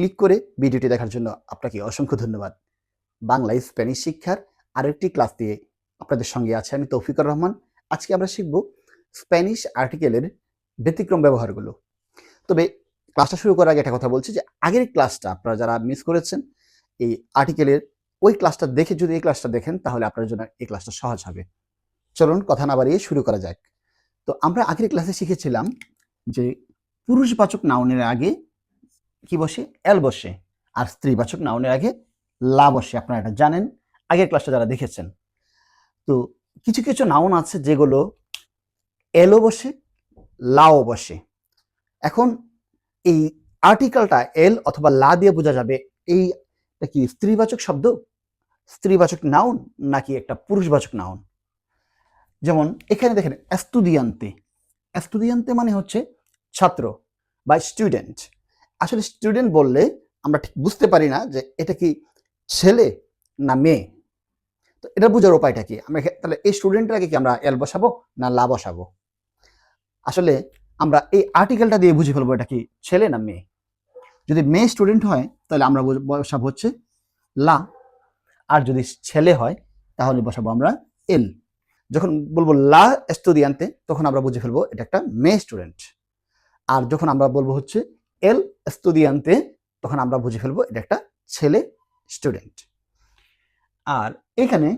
Click করে ভিডিওটি দেখার জন্য আপনাকে অসংখ্য ধন্যবাদ। বাংলা স্প্যানিশ শিক্ষার আরেকটি ক্লাস দিয়ে আপনাদের সঙ্গে আছে আমি তৌফিকুর রহমান। আজকে আমরা শিখব স্প্যানিশ আর্টিকেলের ব্যতিক্রম ব্যবহারগুলো। তবে ক্লাসটা শুরু করার আগে একটা কথা বলছি যে, আগের ক্লাসটা আপনারা যারা মিস করেছেন, এই আর্টিকেলের ওই ক্লাসটা দেখে যদি এই ক্লাসটা দেখেন, তাহলে আপনার জন্য এই ক্লাসটা সহজ হবে। চলুন কথা না বাড়িয়ে শুরু করা যাক। তো আমরা আগের ক্লাসে শিখেছিলাম যে, পুরুষবাচক নাউনের আগে কি বসে? এল বসে। আর স্ত্রীবাচক নাউনের আগে লা বসে, আপনারা এটা জানেন। আগের ক্লাসটা যারা দেখেছেন। তো কিছু কিছু নাউন আছে যেগুলো এলও বসে, লাও বসে। এখন এই আর্টিকেলটা এল অথবা লা দিয়ে বোঝা যাবে। এই কি স্ত্রীবাচক শব্দ? স্ত্রীবাচক নাউন নাকি একটা পুরুষবাচক নাউন? যেমন এখানে দেখেন, এস্তুদিয়ান্তে। এস্তুদিয়ান্তে মানে হচ্ছে ছাত্র বা স্টুডেন্ট। আসলে স্টুডেন্ট বললে আমরা ঠিক বুঝতে পারি না যে এটা কি ছেলে না মেয়ে। তো এটা বোঝার উপায়টা কি? আমরা তাহলে এই স্টুডেন্টটাকে কি আমরা এল বসাবো না লা বসাবো? আসলে আমরা এই আর্টিকেলটা দিয়ে বুঝে ফেলব এটা কি ছেলে না মেয়ে। যদি মেয়ে স্টুডেন্ট হয়, তাহলে আমরা বসাবো হচ্ছে লা। আর যদি ছেলে হয়, তাহলে বসাবো আমরা এল যখন বলব লা এস্তুদিয়ান্তে তখন আমরা বুঝে ফেলব এটা একটা মেয়ে স্টুডেন্ট আর যখন আমরা বলব হচ্ছে এল এস্তুদিয়ান্তে তখন আমরা বুঝে ফেলব এটা একটা ছেলে স্টুডেন্ট। আর এখানে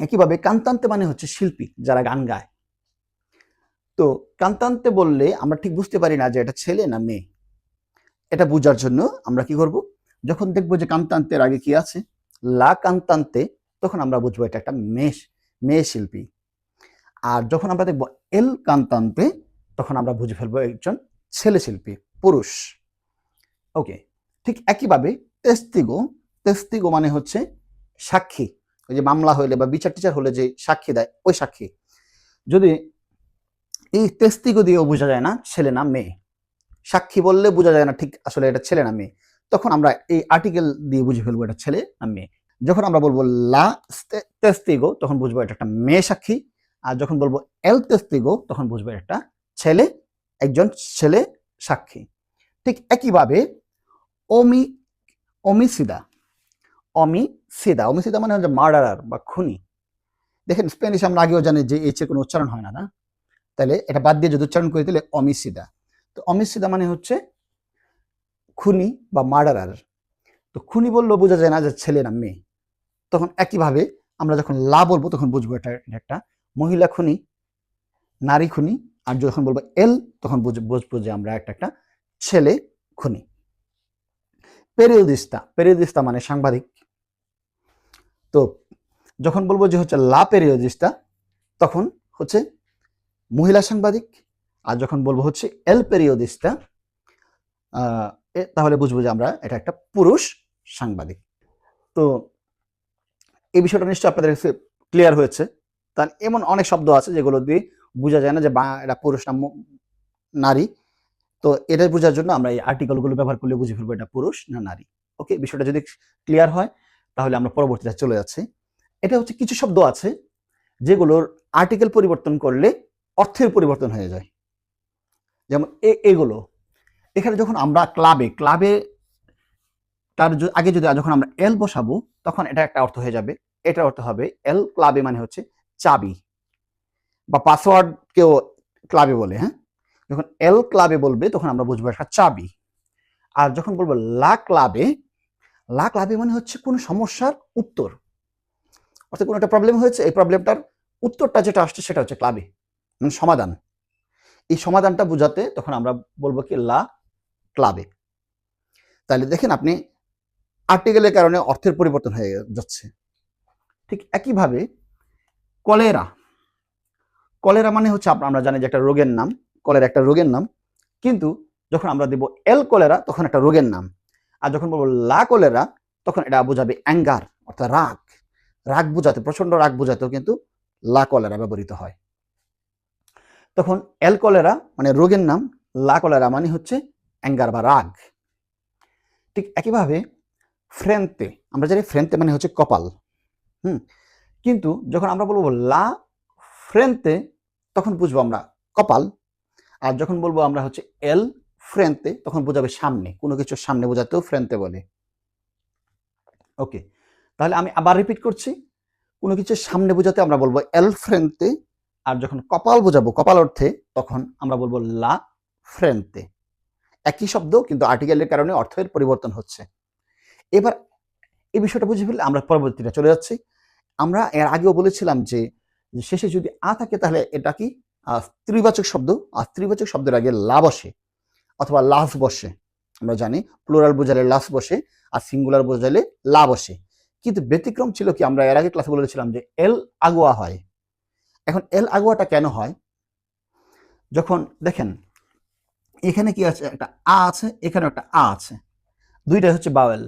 একইভাবে কান্তান্তে মানে হচ্ছে শিল্পী যারা গান গায়। তো কান্তান্তে বললে আমরা ঠিক বুঝতে পারি না যে এটা ছেলে না মেয়ে। এটা বোঝার জন্য আমরা কি করব? যখন দেখব যে কান্তান্তের আগে কি আছে, লা কান্তান্তে তখন আমরা বুঝব এটা একটা মেয়ে মেয়ে শিল্পী। আর যখন আমরা দেখব এল কান্তান্তে তখন আমরা বুঝে ফেলব একজন ছেলে শিল্পী। পুরুষ। ওকে ঠিক একইভাবে তেস্তিগো তেস্তিগো মানে হচ্ছে সাক্ষী। ওই যে মামলা হইলে বা বিচার টিচার হলে যে সাক্ষী দেয়, ওই সাক্ষী। যদি এই তেস্তিগো দিয়েও বোঝা যায় না, ছেলে না মেয়ে। সাক্ষী বললে বোঝা যায় না ঠিক আসলে এটা ছেলে না মেয়ে। তখন আমরা এই আর্টিকেল দিয়ে বুঝে ফেলব এটা ছেলে না মেয়ে। যখন আমরা বলব লা স্তে- তেস্তিগো তখন বুঝব এটা একটা মেয়ে সাক্ষী। আর যখন বলব এল তেস্তিগো তখন বুঝব এটা ছেলে, একজন ছেলে সাক্ষী। ঠিক একইভাবে অমি, অমিসিদা অমিসিদা অমিসিদা মানে হচ্ছে মার্ডারার বা খুনি। দেখেন স্প্যানিশ আমরা আগেও জানি যে এর কোনো উচ্চারণ হয় না না? তাহলে এটা বাদ দিয়ে যদি উচ্চারণ করে দিলে অমিসিদা। তো অমিসিদা মানে হচ্ছে খুনি বা মার্ডারার তো খুনি বললেও বোঝা যায় না যে ছেলে না মেয়ে। তখন একইভাবে আমরা যখন লা বলব তখন বুঝব এটা একটা মহিলা খুনি, নারী খুনি, আর যখন বলব এল তখন বুঝ- বুঝব যে আমরা একটা একটা ছেলে খুনি। পেরিওদিস্তা পেরিওদিস্তা মানে সাংবাদিক। তো যখন বলব যে হচ্ছে লা পেরিওদিস্তা তখন হচ্ছে মহিলা সাংবাদিক, আর যখন বলব হচ্ছে এল পেরিওদিস্তা তাহলে বুঝব যে আমরা এটা একটা পুরুষ সাংবাদিক। তো এই বিষয়টা নিশ্চয়ই আপনাদের কাছে ক্লিয়ার হয়েছে। তার এমন অনেক শব্দ আছে যেগুলো দিয়ে বোঝা যায় না যে বা, এটা পুরুষ না নারী। তো এটা বোঝার জন্য আমরা এই আর্টিকেলগুলো ব্যবহার করলে বুঝে ফেলব এটা পুরুষ না নারী। ওকে বিষয়টা যদি ক্লিয়ার হয়, তাহলে আমরা পরবর্তীতে চলে যাচ্ছি। এটা হচ্ছে কিছু শব্দ আছে, যেগুলোর আর্টিকেল পরিবর্তন করলে অর্থের পরিবর্তন হয়ে যায়। যেমন এগুলো। এখানে যখন আমরা ক্লাবে ক্লাবে তার আগে যদি যখন আমরা এল বসাবো, তখন এটা একটা অর্থ হয়ে যাবে। এটা অর্থ হবে এল ক্লাবে মানে হচ্ছে চাবি। বা পাসওয়ার্ড কেউ ক্লাবে বলে হ্যাঁ? যখন এল ক্লাবে বলবে, তখন আমরা বুঝব একটা চাবি। আর যখন বলব লা ক্লাবে লা ক্লাবে মানে হচ্ছে কোনো সমস্যার উত্তর। অর্থাৎ কোনো একটা প্রবলেম হয়েছে, এই প্রবলেমটার উত্তরটা যেটা আসছে সেটা হচ্ছে ক্লাবে মানে সমাধান। এই সমাধানটা বোঝাতে তখন আমরা বলব কি লা ক্লাবে তাহলে দেখেন আপনি আর্টিকেলের কারণে অর্থের পরিবর্তন হয়ে যাচ্ছে। ঠিক একইভাবে কলেরা কলেরা মানে হচ্ছে, আমরা জানি যে একটা রোগের নাম। কলেরা একটা রোগের নাম, কিন্তু যখন আমরা দেব এল কলেরা, তখন একটা রোগের নাম। আর যখন বলব লা কলেরা, তখন এটা বোঝাবে অ্যাঙ্গার, অর্থাৎ রাগ। রাগ বোঝাতে প্রচণ্ড রাগ বোঝাতেও কিন্তু লা কলেরা ব্যবহৃত হয়। তখন এল কলেরা মানে রোগের নাম, লা কলেরা মানে হচ্ছে অ্যাঙ্গার বা রাগ। ঠিক একইভাবে ফ্রেন্তে, আমরা জানি ফ্রেন্তে মানে হচ্ছে কপাল। হুম? কিন্তু যখন আমরা বলব লা ফ্রেন্তে, তখন বুঝব আমরা কপাল। আর যখন বলব আমরা হচ্ছে এল, ফ্রেন্তে, তখন বোঝাবে সামনে। কোনো কিছুর সামনে বোঝাতেও ফ্রেন্তে বলে। ওকে, তাহলে আমি আবার রিপিট করছি। কোনো কিছুর সামনে বোঝাতে আমরা বলব এল, ফ্রেন্তে, আর যখন কপাল বোঝাবো, কপাল অর্থে, তখন আমরা বলব লা, ফ্রেন্তে। একই শব্দ, কিন্তু আর্টিকেলের কারণে অর্থের পরিবর্তন হচ্ছে। এবার এই বিষয়টা বুঝে ফেললে আমরা পরবর্তীটা চলে যাচ্ছি। আমরা এর আগেও বলেছিলাম যে শেষে যদি আ থাকে, তাহলে এটা কি? স্ত্রীবাচক শব্দ আর স্ত্রীবাচক শব্দের আগে লা বসে অথবা লাস বসে, আমরা জানি প্লোরাল বোঝালে লাস বসে আর সিঙ্গুলার বোঝালে লা বসে। কিন্তু ব্যতিক্রম ছিল কি, আমরা এর আগে ক্লাসে বলেছিলাম যে এল আগুয়া হয়। এখন এল আগুয়াটা কেন হয়? যখন দেখেন, এখানে কি আছে? একটা আ আছে এখানে একটা আ আছে। দুইটা হচ্ছে বাওয়েল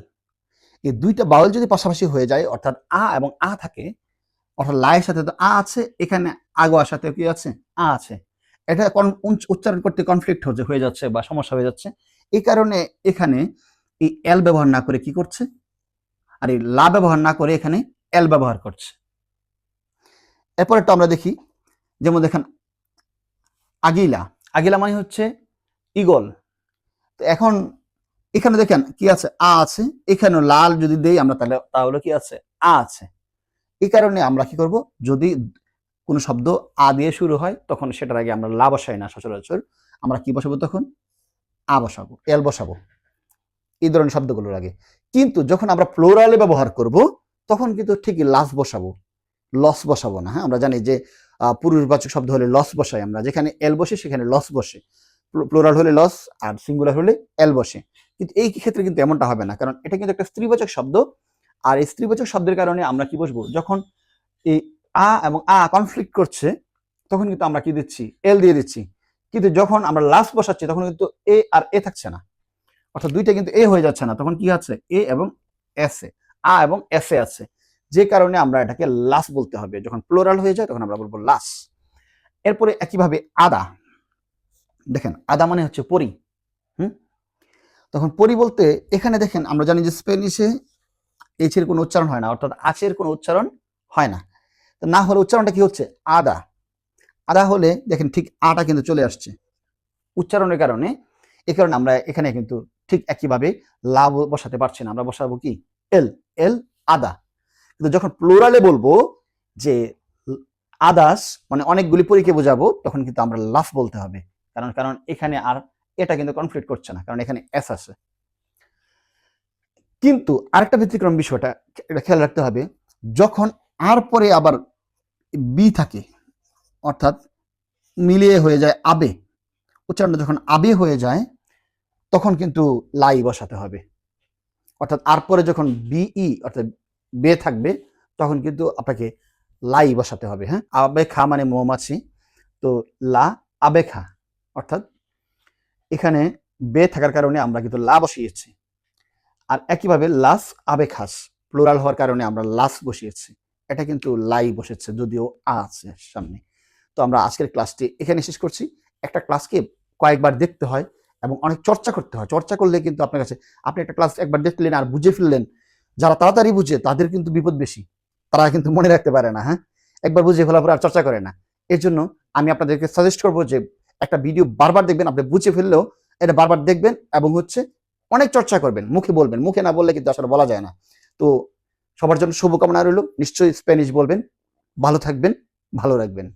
এই দুইটা বাউল যদি পাশাপাশি হয়ে যায়, অর্থাৎ আ এবং আ থাকে অর্থাৎ লায়ের সাথে তো আ আছে, এখানে আগোয়ার সাথে কি আছে? আ আছে। এটা উচ্চারণ করতে কনফ্লিক্ট হচ্ছে, হয়ে যাচ্ছে বা সমস্যা হয়ে যাচ্ছে। এই কারণে এখানে এই এল ব্যবহার না করে কি করছে? আর এই লা ব্যবহার না করে এখানে এল ব্যবহার করছে। এরপর একটা আমরা দেখি, যেমন দেখেন, আগিলা। আগিলা মানে হচ্ছে ইগল তো এখন এখানে দেখেন, কি আছে? আ আছে। এখানে লাল যদি দেই আমরা তাহলে তাহলে কি আছে? আ আছে। এই কারণে আমরা কি করব? যদি কোনো শব্দ আ দিয়ে শুরু হয়, তখন সেটার আগে আমরা লা বসাই না সচরাচর। আমরা কি বসাবো তখন? আ বসাবো, এল বসাবো। এই ধরনের শব্দগুলোর আগে। কিন্তু যখন আমরা প্লোরালে ব্যবহার করব, তখন কিন্তু ঠিকই লাস বসাবো। লস বসাবো না হ্যাঁ? আমরা জানি যে পুরুষবাচক শব্দ হলে লস বসাই আমরা। যেখানে এল বসে, সেখানে লস বসে। প্লোরাল হলে লস আর সিঙ্গুলার হলে এল বসে। কিন্তু এই ক্ষেত্রে কিন্তু এমনটা হবে না, কারণ এটা কিন্তু একটা স্ত্রীবাচক শব্দ। আর স্ত্রীবাচক শব্দের কারণে আমরা কি বসবো? যখন এই আ এবং আ কনফ্লিক্ট করছে, তখন কিন্তু আমরা কি দিচ্ছি? এল দিয়ে দিচ্ছি। কিন্তু যখন আমরা লাস্ট বসাচ্ছি, তখন কিন্তু এ আর এ থাকছে না। অর্থাৎ দুইটা কিন্তু এ হয়ে যাচ্ছে না। তখন কি আছে? এ এবং এস এ। আ এবং এস এ আছে। যে কারণে আমরা এটাকে লাস বলতে হবে। যখন প্লোরাল হয়ে যায়, তখন আমরা বলব লাস এরপরে একইভাবে আদা। দেখেন, আদা মানে হচ্ছে পরি। হুম? তখন পরি বলতে, এখানে দেখেন, আমরা জানি যে স্পেনিশে এইচের কোনো উচ্চারণ হয় না, অর্থাৎ আচের কোনো উচ্চারণ হয় না। তো না হলে উচ্চারণটা কি হচ্ছে? আদা। আদা হলে দেখেন ঠিক আটা কিন্তু চলে আসছে। উচ্চারণের কারণে, এ কারণে আমরা এখানে কিন্তু ঠিক একইভাবে লাভ বসাতে পারছি না। আমরা বসাবো কি? এল। এল, আদা। কিন্তু যখন প্লোরালে বলব যে আদাস মানে অনেকগুলি পরীকে বোঝাবো, তখন কিন্তু আমরা লাফ বলতে হবে। কারণ কারণ এখানে আর এটা কিন্তু কনফ্লিক্ট করছে না। কারণ এখানে এস আছে। কিন্তু আরেকটা ব্যতিক্রম বিষয়টা, এটা খেয়াল রাখতে হবে, যখন আর পরে আবার বি থাকে, অর্থাৎ মিলিয়ে হয়ে যায় আবে উচ্চারণটা যখন আবে হয়ে যায়, তখন কিন্তু লাই বসাতে হবে। অর্থাৎ আর পরে যখন বিই অর্থাৎ বে থাকবে, তখন কিন্তু আপনাকে লাই বসাতে হবে হ্যাঁ? আবেখা মানে মৌমাছি, তো লা আবে আবেখা অর্থাৎ এখানে বে থাকার কারণে আমরা কিন্তু লা বসিয়েছি। আর একইভাবে লাস আবেখাস, প্লোরাল হওয়ার কারণে আমরা লাস বসিয়েছি। এটা কিন্তু লাই বসেছে, যদিও আ আছে সামনে। তো আমরা আজকের ক্লাসটি এখানে শেষ করছি। একটা ক্লাসকে কয়েকবার দেখতে হয় এবং অনেক চর্চা করতে হয়। চর্চা করলে কিন্তু আপনার কাছে, আপনি একটা ক্লাস একবার দেখলেন আর বুঝে ফেললেন, যারা তাড়াতাড়ি বুঝে তাদের কিন্তু বিপদ বেশি। তারা কিন্তু মনে রাখতে পারে না হ্যাঁ? একবার বুঝে ফেলার পর আর চর্চা করে না। এর জন্য আমি আপনাদেরকে সাজেস্ট করব যে একটা ভিডিও বারবার দেখবেন, আপনি বুঝে ফেললেও এটা বারবার দেখবেন এবং হচ্ছে অনেক চর্চা করবেন, মুখে বলবেন, মুখে না বললে কিন্তু আসলে বলা যায় না। তো সবার জন্য শুভকামনা রইল, নিশ্চয়ই স্প্যানিশ বলবেন, ভালো থাকবেন, ভালো রাখবেন।